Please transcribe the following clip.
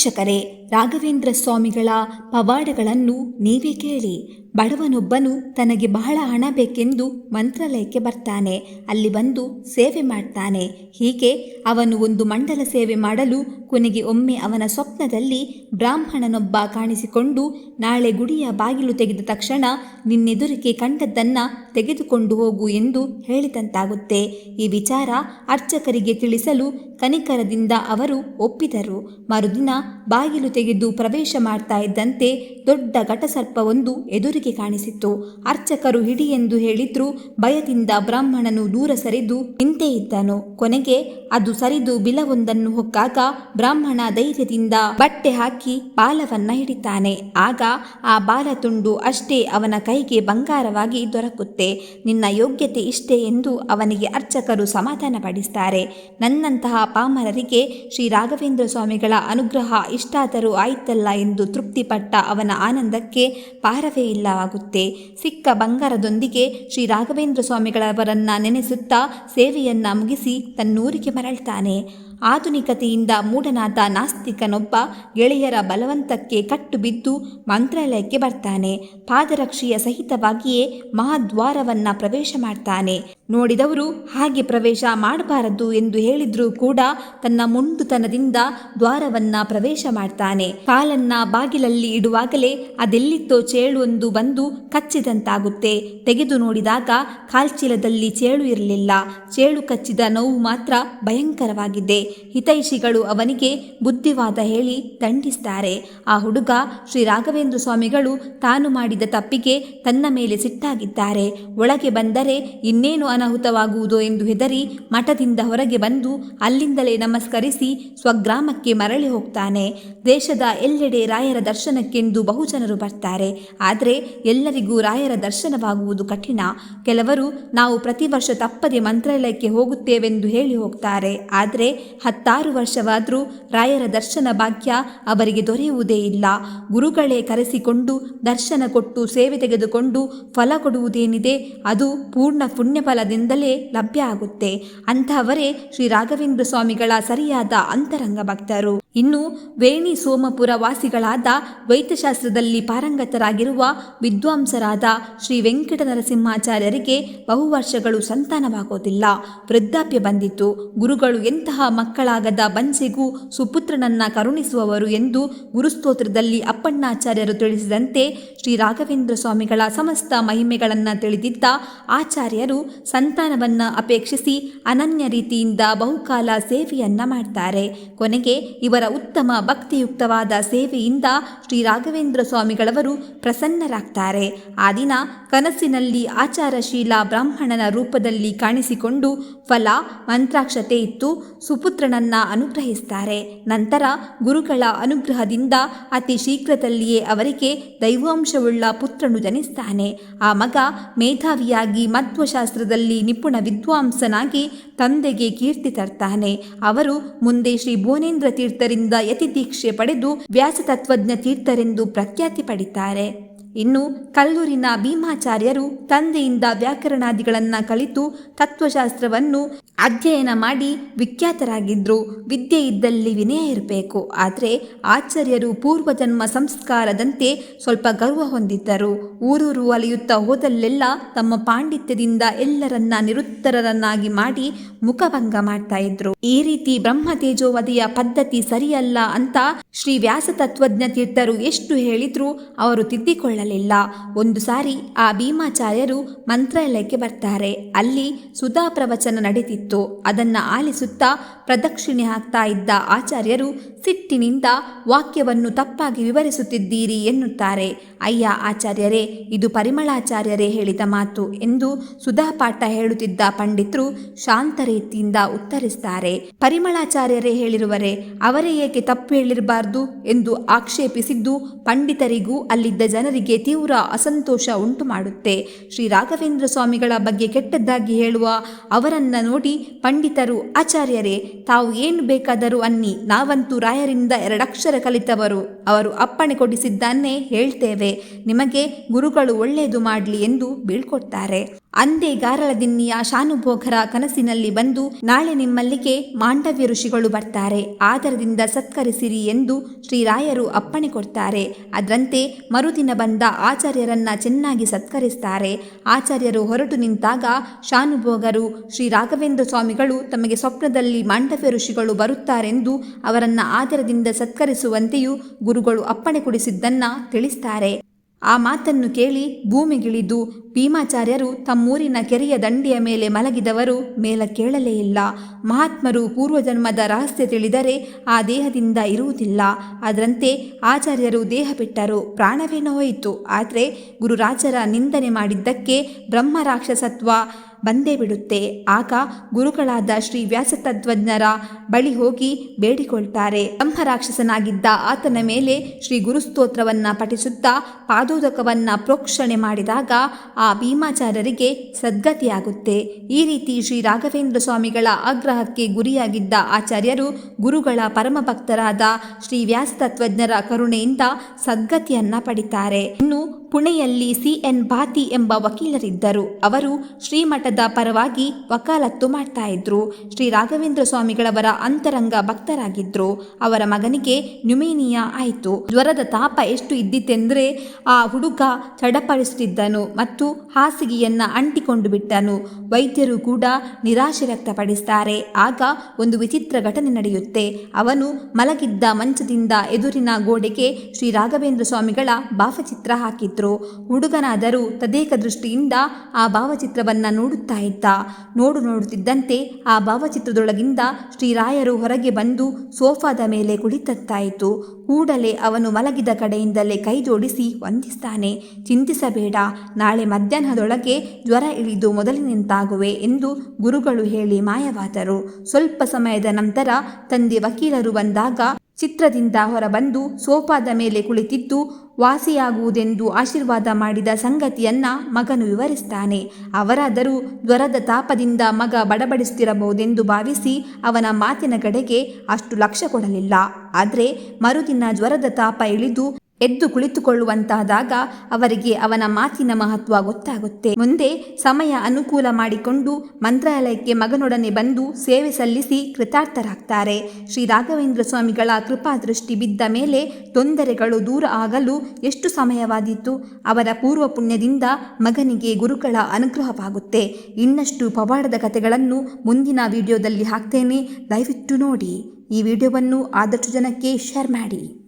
ವೀಕ್ಷಕರೇ ರಾಘವೇಂದ್ರ ಸ್ವಾಮಿಗಳ ಪವಾಡಗಳನ್ನು ನೀವೇ ಕೇಳಿ. ಬಡವನೊಬ್ಬನು ತನಗೆ ಬಹಳ ಹಣ ಬೇಕೆಂದು ಮಂತ್ರಾಲಯಕ್ಕೆ ಬರ್ತಾನೆ. ಅಲ್ಲಿ ಬಂದು ಸೇವೆ ಮಾಡ್ತಾನೆ. ಹೀಗೆ ಅವನು ಒಂದು ಮಂಡಲ ಸೇವೆ ಮಾಡಲು ಕೊನೆಗೆ ಒಮ್ಮೆ ಅವನ ಸ್ವಪ್ನದಲ್ಲಿ ಬ್ರಾಹ್ಮಣನೊಬ್ಬ ಕಾಣಿಸಿಕೊಂಡು ನಾಳೆ ಗುಡಿಯ ಬಾಗಿಲು ತೆಗೆದ ತಕ್ಷಣ ನಿನ್ನೆದುರಿಗೆ ಕಂಡದ್ದನ್ನ ತೆಗೆದುಕೊಂಡು ಹೋಗು ಎಂದು ಹೇಳಿದಂತಾಗುತ್ತೆ. ಈ ವಿಚಾರ ಅರ್ಚಕರಿಗೆ ತಿಳಿಸಲು ಕನಿಕರದಿಂದ ಅವರು ಒಪ್ಪಿದರು. ಮರುದಿನ ಬಾಗಿಲು ತೆಗೆದು ಪ್ರವೇಶ ಮಾಡ್ತಾ ಇದ್ದಂತೆ ದೊಡ್ಡ ಘಟಸರ್ಪವೊಂದು ಎದುರಿಗೆ ಕಾಣಿಸಿತ್ತು. ಅರ್ಚಕರು ಹಿಡಿ ಎಂದು ಹೇಳಿದ್ರು. ಭಯದಿಂದ ಬ್ರಾಹ್ಮಣನು ದೂರ ಸರಿದು ನಿಂತೇ ಇದ್ದನು. ಕೊನೆಗೆ ಅದು ಸರಿದು ಬಿಲವೊಂದನ್ನು ಹೊಕ್ಕಾಗ ಬ್ರಾಹ್ಮಣ ಧೈರ್ಯದಿಂದ ಬಟ್ಟೆ ಹಾಕಿ ಬಾಲವನ್ನ ಹಿಡಿತಾನೆ. ಆಗ ಆ ಬಾಲ ತುಂಡು ಅಷ್ಟೇ ಅವನ ಕೈಗೆ ಬಂಗಾರವಾಗಿ ದೊರಕುತ್ತೆ. ನಿನ್ನ ಯೋಗ್ಯತೆ ಇಷ್ಟೇ ಎಂದು ಅವನಿಗೆ ಅರ್ಚಕರು ಸಮಾಧಾನ ಪಡಿಸ್ತಾರೆ ನನ್ನಂತಹ ಪಾಮರರಿಗೆ ಶ್ರೀ ರಾಘವೇಂದ್ರ ಸ್ವಾಮಿಗಳ ಅನುಗ್ರಹ ಇಷ್ಟಾದರೂ ಆಯ್ತಲ್ಲ ಎಂದು ತೃಪ್ತಿಪಟ್ಟ ಅವನ ಆನಂದಕ್ಕೆ ಪಾರವೇ ಇಲ್ಲವಾಗುತ್ತೆ ಸಿಕ್ಕ ಬಂಗಾರದೊಂದಿಗೆ ಶ್ರೀ ರಾಘವೇಂದ್ರ ಸ್ವಾಮಿಗಳವರನ್ನ ನೆನೆಸುತ್ತಾ ಸೇವೆಯನ್ನ ಮುಗಿಸಿ ತನ್ನೂರಿಗೆ ಮರಳ್ತಾನೆ. ಆಧುನಿಕತೆಯಿಂದ ಮೂಢನಾದ ನಾಸ್ತಿಕನೊಬ್ಬ ಗೆಳೆಯರ ಬಲವಂತಕ್ಕೆ ಕಟ್ಟು ಬಿದ್ದು ಮಂತ್ರಾಲಯಕ್ಕೆ ಬರ್ತಾನೆ. ಪಾದರಕ್ಷೆಯ ಸಹಿತವಾಗಿಯೇ ಮಹಾದ್ವಾರವನ್ನ ಪ್ರವೇಶ ಮಾಡ್ತಾನೆ. ನೋಡಿದವರು ಹಾಗೆ ಪ್ರವೇಶ ಮಾಡಬಾರದು ಎಂದು ಹೇಳಿದ್ರೂ ಕೂಡ ತನ್ನ ಮುಂಡುತನದಿಂದ ದ್ವಾರವನ್ನ ಪ್ರವೇಶ ಮಾಡ್ತಾನೆ. ಕಾಲನ್ನ ಬಾಗಿಲಲ್ಲಿ ಇಡುವಾಗಲೇ ಅದೆಲ್ಲಿತ್ತೋ ಒಂದು ಬಂದು ಕಚ್ಚಿದಂತಾಗುತ್ತೆ. ತೆಗೆದು ನೋಡಿದಾಗ ಕಾಲ್ಚೀಲದಲ್ಲಿ ಚೇಳು ಇರಲಿಲ್ಲ. ಚೇಳು ಕಚ್ಚಿದ ನೋವು ಮಾತ್ರ ಭಯಂಕರವಾಗಿದೆ. ಹಿತೈಷಿಗಳು ಅವನಿಗೆ ಬುದ್ಧಿವಾದ ಹೇಳಿ ದಂಡಿಸ್ತಾರೆ. ಆ ಹುಡುಗ ಶ್ರೀ ರಾಘವೇಂದ್ರ ಸ್ವಾಮಿಗಳು ತಾನು ಮಾಡಿದ ತಪ್ಪಿಗೆ ತನ್ನ ಮೇಲೆ ಸಿಟ್ಟಾಗಿದ್ದಾರೆ. ಒಳಗೆ ಬಂದರೆ ಇನ್ನೇನು ಅನಾಹುತವಾಗುವುದೋ ಎಂದು ಹೆದರಿ ಮಠದಿಂದ ಹೊರಗೆ ಬಂದು ಅಲ್ಲಿಂದಲೇ ನಮಸ್ಕರಿಸಿ ಸ್ವಗ್ರಾಮಕ್ಕೆ ಮರಳಿ ಹೋಗ್ತಾನೆ. ದೇಶದ ಎಲ್ಲೆಡೆ ರಾಯರ ದರ್ಶನಕ್ಕೆಂದು ಬಹುಜನರು ಬರ್ತಾರೆ. ಆದರೆ ಎಲ್ಲರಿಗೂ ರಾಯರ ದರ್ಶನವಾಗುವುದು ಕಠಿಣ. ಕೆಲವರು ನಾವು ಪ್ರತಿ ವರ್ಷ ತಪ್ಪದೆ ಮಂತ್ರಾಲಯಕ್ಕೆ ಹೋಗುತ್ತೇವೆಂದು ಹೇಳಿ ಹೋಗ್ತಾರೆ. ಆದರೆ ಹತ್ತಾರು ವರ್ಷವಾದರೂ ರಾಯರ ದರ್ಶನ ಭಾಗ್ಯ ಅವರಿಗೆ ದೊರೆಯುವುದೇ ಇಲ್ಲ. ಗುರುಗಳೇ ಕರೆಸಿಕೊಂಡು ದರ್ಶನ ಕೊಟ್ಟು ಸೇವೆ ತೆಗೆದುಕೊಂಡು ಫಲ ಕೊಡುವುದೇನಿದೆ ಅದು ಪೂರ್ಣ ಪುಣ್ಯಫಲದಿಂದಲೇ ಲಭ್ಯ ಆಗುತ್ತೆ. ಅಂತಹವರೇ ಶ್ರೀ ರಾಘವೇಂದ್ರ ಸ್ವಾಮಿಗಳ ಸರಿಯಾದ ಅಂತರಂಗ ಭಕ್ತರು. ಇನ್ನು ವೇಣಿ ಸೋಮಪುರ ವಾಸಿಗಳಾದ ವೈದ್ಯಶಾಸ್ತ್ರದಲ್ಲಿ ಪಾರಂಗತರಾಗಿರುವ ವಿದ್ವಾಂಸರಾದ ಶ್ರೀ ವೆಂಕಟ ನರಸಿಂಹಾಚಾರ್ಯರಿಗೆ ಬಹು ವರ್ಷಗಳು ಸಂತಾನವಾಗೋದಿಲ್ಲ. ವೃದ್ಧಾಪ್ಯ ಬಂದಿತು. ಗುರುಗಳು ಎಂತಹ ಮಕ್ಕಳಾಗದ ಬಂಜೆಗೂ ಸುಪುತ್ರನನ್ನ ಕರುಣಿಸುವವರು ಎಂದು ಗುರುಸ್ತೋತ್ರದಲ್ಲಿ ಅಪ್ಪಣ್ಣಾಚಾರ್ಯರು ತಿಳಿಸಿದಂತೆ ಶ್ರೀ ರಾಘವೇಂದ್ರ ಸ್ವಾಮಿಗಳ ಸಮಸ್ತ ಮಹಿಮೆಗಳನ್ನು ತಿಳಿದಿದ್ದ ಆಚಾರ್ಯರು ಸಂತಾನವನ್ನ ಅಪೇಕ್ಷಿಸಿ ಅನನ್ಯ ರೀತಿಯಿಂದ ಬಹುಕಾಲ ಸೇವೆಯನ್ನ ಮಾಡ್ತಾರೆ. ಕೊನೆಗೆ ಇವರ ಉತ್ತಮ ಭಕ್ತಿಯುಕ್ತವಾದ ಸೇವೆಯಿಂದ ಶ್ರೀ ರಾಘವೇಂದ್ರ ಸ್ವಾಮಿಗಳವರು ಪ್ರಸನ್ನರಾಗ್ತಾರೆ. ಆ ದಿನ ಕನಸಿನಲ್ಲಿ ಆಚಾರಶೀಲ ಬ್ರಾಹ್ಮಣನ ರೂಪದಲ್ಲಿ ಕಾಣಿಸಿಕೊಂಡು ಫಲ, ಮಂತ್ರಾಕ್ಷತೆ ಇತ್ತು. ಸುಪುತ್ರನನ್ನ ಅನುಗ್ರಹಿಸ್ತಾರೆ. ನಂತರ ಗುರುಗಳ ಅನುಗ್ರಹದಿಂದ ಅತಿ ಶೀಘ್ರದಲ್ಲಿಯೇ ಅವರಿಗೆ ದೈವಾಂಶವುಳ್ಳ ಪುತ್ರನು ಜನಿಸ್ತಾನೆ. ಆ ಮಗ ಮೇಧಾವಿಯಾಗಿ ಮತ್ವಶಾಸ್ತ್ರದಲ್ಲಿ ನಿಪುಣ ವಿದ್ವಾಂಸನಾಗಿ ತಂದೆಗೆ ಕೀರ್ತಿ ತರ್ತಾನೆ. ಅವರು ಮುಂದೆ ಶ್ರೀ ಭುವನೇಂದ್ರ ತೀರ್ಥರಿಂದ ಯತಿದೀಕ್ಷೆ ಪಡೆದು ವ್ಯಾಸತತ್ವಜ್ಞ ತೀರ್ಥರೆಂದು ಪ್ರಖ್ಯಾತಿ ಪಡಿತಾರೆ. ಇನ್ನು ಕಲ್ಲೂರಿನ ಭೀಮಾಚಾರ್ಯರು ತಂದೆಯಿಂದ ವ್ಯಾಕರಣಾದಿಗಳನ್ನು ಕಲಿತು ತತ್ವಶಾಸ್ತ್ರವನ್ನು ಅಧ್ಯಯನ ಮಾಡಿ ವಿಖ್ಯಾತರಾಗಿದ್ದರು ವಿದ್ಯೆ ಇದ್ದಲ್ಲಿ ವಿನಯ ಇರಬೇಕು. ಆದರೆ ಆಚಾರ್ಯರು ಪೂರ್ವಜನ್ಮ ಸಂಸ್ಕಾರದಂತೆ ಸ್ವಲ್ಪ ಗರ್ವ ಹೊಂದಿದ್ದರು. ಊರೂರು ಅಲೆಯುತ್ತಾ ಹೋದಲ್ಲೆಲ್ಲ ತಮ್ಮ ಪಾಂಡಿತ್ಯದಿಂದ ಎಲ್ಲರನ್ನ ನಿರುತ್ತರರನ್ನಾಗಿ ಮಾಡಿ ಮುಖಭಂಗ ಮಾಡ್ತಾ ಇದ್ರು. ಈ ರೀತಿ ಬ್ರಹ್ಮತೇಜೋವಧಿಯ ಪದ್ಧತಿ ಸರಿಯಲ್ಲ ಅಂತ ಶ್ರೀ ವ್ಯಾಸ ತತ್ವಜ್ಞ ತೀರ್ಥರು ಎಷ್ಟು ಹೇಳಿದ್ರು ಅವರು ತಿದ್ದಿಕೊಳ್ಳಲಿಲ್ಲ. ಒಂದು ಸಾರಿ ಆ ಭೀಮಾಚಾರ್ಯರು ಮಂತ್ರಾಲಯಕ್ಕೆ ಬರ್ತಾರೆ. ಅಲ್ಲಿ ಸುಧಾ ಪ್ರವಚನ ನಡೀತಿತ್ತು ಅದನ್ನ ಆಲಿಸುತ್ತಾ ಪ್ರದಕ್ಷಿಣೆ ಹಾಕ್ತಾ ಇದ್ದ ಆಚಾರ್ಯರು ಸಿಟ್ಟಿನಿಂದ ವಾಕ್ಯವನ್ನು ತಪ್ಪಾಗಿ ವಿವರಿಸುತ್ತಿದ್ದೀರಿ ಎನ್ನುತ್ತಾರೆ. ಅಯ್ಯ ಆಚಾರ್ಯರೇ, ಇದು ಪರಿಮಳಾಚಾರ್ಯರೇ ಹೇಳಿದ ಮಾತು ಎಂದು ಸುಧಾಪಾಠ ಹೇಳುತ್ತಿದ್ದ ಪಂಡಿತರು ಶಾಂತ ರೀತಿಯಿಂದ ಉತ್ತರಿಸ್ತಾರೆ. ಪರಿಮಳಾಚಾರ್ಯರೇ ಹೇಳಿರುವರೆ, ಅವರೇ ಏಕೆ ತಪ್ಪು ಹೇಳಿರಬಾರದು ಎಂದು ಆಕ್ಷೇಪಿಸಿದ್ದು ಪಂಡಿತರಿಗೂ ಅಲ್ಲಿದ್ದ ಜನರಿಗೆ ತೀವ್ರ ಅಸಂತೋಷ ಉಂಟು ಮಾಡುತ್ತೆ ಶ್ರೀ ರಾಘವೇಂದ್ರ ಸ್ವಾಮಿಗಳ ಬಗ್ಗೆ ಕೆಟ್ಟದ್ದಾಗಿ ಹೇಳುವ ಅವರನ್ನ ನೋಡಿ ಪಂಡಿತರು, ಆಚಾರ್ಯರೇ, ತಾವು ಏನು ಬೇಕಾದರೂ ಅನ್ನಿ, ನಾವಂತೂ ರಾಯರಿಂದ ಎರಡಕ್ಷರ ಕಲಿತವರು. ಅವರು ಅಪ್ಪಣೆ ಕೊಡಿಸಿದ್ದನ್ನೇ ಹೇಳ್ತೇವೆ. ನಿಮಗೆ ಗುರುಗಳು ಒಳ್ಳೆಯದು ಮಾಡಲಿ ಎಂದು ಬೀಳ್ಕೊಡ್ತಾರೆ. ಅಂದೇ ಗಾರಳದಿನ್ನಿಯ ಶಾನುಭೋಗರ ಕನಸಿನಲ್ಲಿ ಬಂದು ನಾಳೆ ನಿಮ್ಮಲ್ಲಿಗೆ ಮಾಂಡವ್ಯ ಋಷಿಗಳು ಬರ್ತಾರೆ. ಆದರದಿಂದ ಸತ್ಕರಿಸಿರಿ ಎಂದು ಶ್ರೀರಾಯರು ಅಪ್ಪಣೆ ಕೊಡ್ತಾರೆ. ಅದರಂತೆ ಮರುದಿನ ಬಂದ ಆಚಾರ್ಯರನ್ನ ಚೆನ್ನಾಗಿ ಸತ್ಕರಿಸ್ತಾರೆ. ಆಚಾರ್ಯರು ಹೊರಟು ನಿಂತಾಗ ಶಾನುಭೋಗರು, ಶ್ರೀ ರಾಘವೇಂದ್ರ ಸ್ವಾಮಿಗಳು ತಮಗೆ ಸ್ವಪ್ನದಲ್ಲಿ ಮಾಂಡವ್ಯ ಋಷಿಗಳು ಬರುತ್ತಾರೆಂದು ಅವರನ್ನ ಆದರದಿಂದ ಸತ್ಕರಿಸುವಂತೆಯೂ ಗುರುಗಳು ಅಪ್ಪಣೆ ಕೊಡಿಸಿದ್ದನ್ನ ತಿಳಿಸ್ತಾರೆ. ಆ ಮಾತನ್ನು ಕೇಳಿ ಭೂಮಿಗಿಳಿದು ಭೀಮಾಚಾರ್ಯರು ತಮ್ಮೂರಿನ ಕೆರೆಯ ದಂಡೆಯ ಮೇಲೆ ಮಲಗಿದವರು ಮೇಲ ಕೇಳಲೇ ಇಲ್ಲ. ಮಹಾತ್ಮರು ಪೂರ್ವಜನ್ಮದ ರಹಸ್ಯ ತಿಳಿದರೆ ಆ ದೇಹದಿಂದ ಇರುವುದಿಲ್ಲ. ಅದರಂತೆ ಆಚಾರ್ಯರು ದೇಹ ಬಿಟ್ಟರು ಪ್ರಾಣವೇನೋ ಹೋಯಿತು. ಆದರೆ ಗುರುರಾಜರ ನಿಂದನೆ ಮಾಡಿದ್ದಕ್ಕೆ ಬ್ರಹ್ಮ ರಾಕ್ಷಸತ್ವ ಬಂದೇ ಬಿಡುತ್ತೆ. ಆಗ ಗುರುಗಳಾದ ಶ್ರೀ ವ್ಯಾಸತತ್ವಜ್ಞರ ಬಳಿ ಹೋಗಿ ಬೇಡಿಕೊಳ್ತಾರೆ. ಬ್ರಹ್ಮರಾಕ್ಷಸನಾಗಿದ್ದ ಆತನ ಮೇಲೆ ಶ್ರೀ ಗುರುಸ್ತೋತ್ರವನ್ನ ಪಠಿಸುತ್ತಾ ಪಾದೋದಕವನ್ನ ಪ್ರೋಕ್ಷಣೆ ಮಾಡಿದಾಗ ಆ ಭೀಮಾಚಾರ್ಯರಿಗೆ ಸದ್ಗತಿಯಾಗುತ್ತೆ. ಈ ರೀತಿ ಶ್ರೀ ರಾಘವೇಂದ್ರ ಸ್ವಾಮಿಗಳ ಆಗ್ರಹಕ್ಕೆ ಗುರಿಯಾಗಿದ್ದ ಆಚಾರ್ಯರು ಗುರುಗಳ ಪರಮ ಭಕ್ತರಾದ ಶ್ರೀ ವ್ಯಾಸತತ್ವಜ್ಞರ ಕರುಣೆಯಿಂದ ಸದ್ಗತಿಯನ್ನ ಪಡಿತಾರೆ. ಇನ್ನು ಪುಣೆಯಲ್ಲಿ ಸಿಎನ್ ಭಾತಿ ಎಂಬ ವಕೀಲರಿದ್ದರು. ಅವರು ಶ್ರೀಮಠದ ಪರವಾಗಿ ವಕಾಲತ್ತು ಮಾಡ್ತಾ ಇದ್ರು. ಶ್ರೀ ರಾಘವೇಂದ್ರ ಸ್ವಾಮಿಗಳವರ ಅಂತರಂಗ ಭಕ್ತರಾಗಿದ್ರು. ಅವರ ಮಗನಿಗೆ ನ್ಯುಮೇನಿಯಾ ಆಯಿತು. ಜ್ವರದ ತಾಪ ಎಷ್ಟು ಇದ್ದಿತೆಂದ್ರೆ ಆ ಹುಡುಗ ಚಡಪಡಿಸುತ್ತಿದ್ದನು ಮತ್ತು ಹಾಸಿಗೆಯನ್ನ ಅಂಟಿಕೊಂಡು ಬಿಟ್ಟನು. ವೈದ್ಯರು ಕೂಡ ನಿರಾಶೆ ವ್ಯಕ್ತಪಡಿಸ್ತಾರೆ. ಆಗ ಒಂದು ವಿಚಿತ್ರ ಘಟನೆ ನಡೆಯುತ್ತೆ. ಅವನು ಮಲಗಿದ್ದ ಮಂಚದಿಂದ ಎದುರಿನ ಗೋಡೆಗೆ ಶ್ರೀ ರಾಘವೇಂದ್ರ ಸ್ವಾಮಿಗಳ ಭಾವಚಿತ್ರ ಹುಡುಗನಾದರೂ ತದೇಕ ದೃಷ್ಟಿಯಿಂದ ಆ ಭಾವಚಿತ್ರವನ್ನ ನೋಡುತ್ತಾ ಇದ್ದ. ನೋಡು ನೋಡುತ್ತಿದ್ದಂತೆ ಆ ಭಾವಚಿತ್ರದೊಳಗಿಂದ ಶ್ರೀರಾಯರು ಹೊರಗೆ ಬಂದು ಸೋಫಾದ ಮೇಲೆ ಕುಳಿತತ್ತಾಯಿತು ಕೂಡಲೇ ಅವನು ಮಲಗಿದ ಕಡೆಯಿಂದಲೇ ಕೈ ಜೋಡಿಸಿ ವಂದಿಸ್ತಾನೆ. ಚಿಂತಿಸಬೇಡ, ನಾಳೆ ಮಧ್ಯಾಹ್ನದೊಳಗೆ ಜ್ವರ ಇಳಿದು ಮೊದಲಿನಂತಾಗುವೆ ಎಂದು ಗುರುಗಳು ಹೇಳಿ ಮಾಯವಾದರು. ಸ್ವಲ್ಪ ಸಮಯದ ನಂತರ ತಂದೆ ವಕೀಲರು ಬಂದಾಗ ಚಿತ್ರದಿಂದ ಹೊರಬಂದು ಸೋಫಾದ ಮೇಲೆ ಕುಳಿತಿದ್ದು ವಾಸಿಯಾಗುವುದೆಂದು ಆಶೀರ್ವಾದ ಮಾಡಿದ ಸಂಗತಿಯನ್ನ ಮಗನು ವಿವರಿಸ್ತಾನೆ. ಅವರಾದರೂ ಜ್ವರದ ತಾಪದಿಂದ ಮಗ ಬಡಬಡಿಸುತ್ತಿರಬಹುದೆಂದು ಭಾವಿಸಿ ಅವನ ಮಾತಿನ ಕಡೆಗೆ ಅಷ್ಟು ಲಕ್ಷ್ಯ ಕೊಡಲಿಲ್ಲ. ಆದರೆ ಮರುದಿನ ಜ್ವರದ ತಾಪ ಇಳಿದು ಎದ್ದು ಕುಳಿತುಕೊಳ್ಳುವಂತಾದಾಗ ಅವರಿಗೆ ಅವನ ಮಾತಿನ ಮಹತ್ವ ಗೊತ್ತಾಗುತ್ತೆ. ಮುಂದೆ ಸಮಯ ಅನುಕೂಲ ಮಾಡಿಕೊಂಡು ಮಂತ್ರಾಲಯಕ್ಕೆ ಮಗನೊಡನೆ ಬಂದು ಸೇವೆ ಸಲ್ಲಿಸಿ ಕೃತಾರ್ಥರಾಗ್ತಾರೆ. ಶ್ರೀ ರಾಘವೇಂದ್ರ ಸ್ವಾಮಿಗಳ ಕೃಪಾ ದೃಷ್ಟಿ ಬಿದ್ದ ಮೇಲೆ ತೊಂದರೆಗಳು ದೂರ ಆಗಲು ಎಷ್ಟು ಸಮಯವಾದೀತು? ಅವರ ಪೂರ್ವ ಪುಣ್ಯದಿಂದ ಮಗನಿಗೆ ಗುರುಗಳ ಅನುಗ್ರಹವಾಗುತ್ತೆ. ಇನ್ನಷ್ಟು ಪವಾಡದ ಕಥೆಗಳನ್ನು ಮುಂದಿನ ವಿಡಿಯೋದಲ್ಲಿ ಹಾಕ್ತೇನೆ. ದಯವಿಟ್ಟು ನೋಡಿ. ಈ ವಿಡಿಯೋವನ್ನು ಆದಷ್ಟು ಜನಕ್ಕೆ ಶೇರ್ ಮಾಡಿ.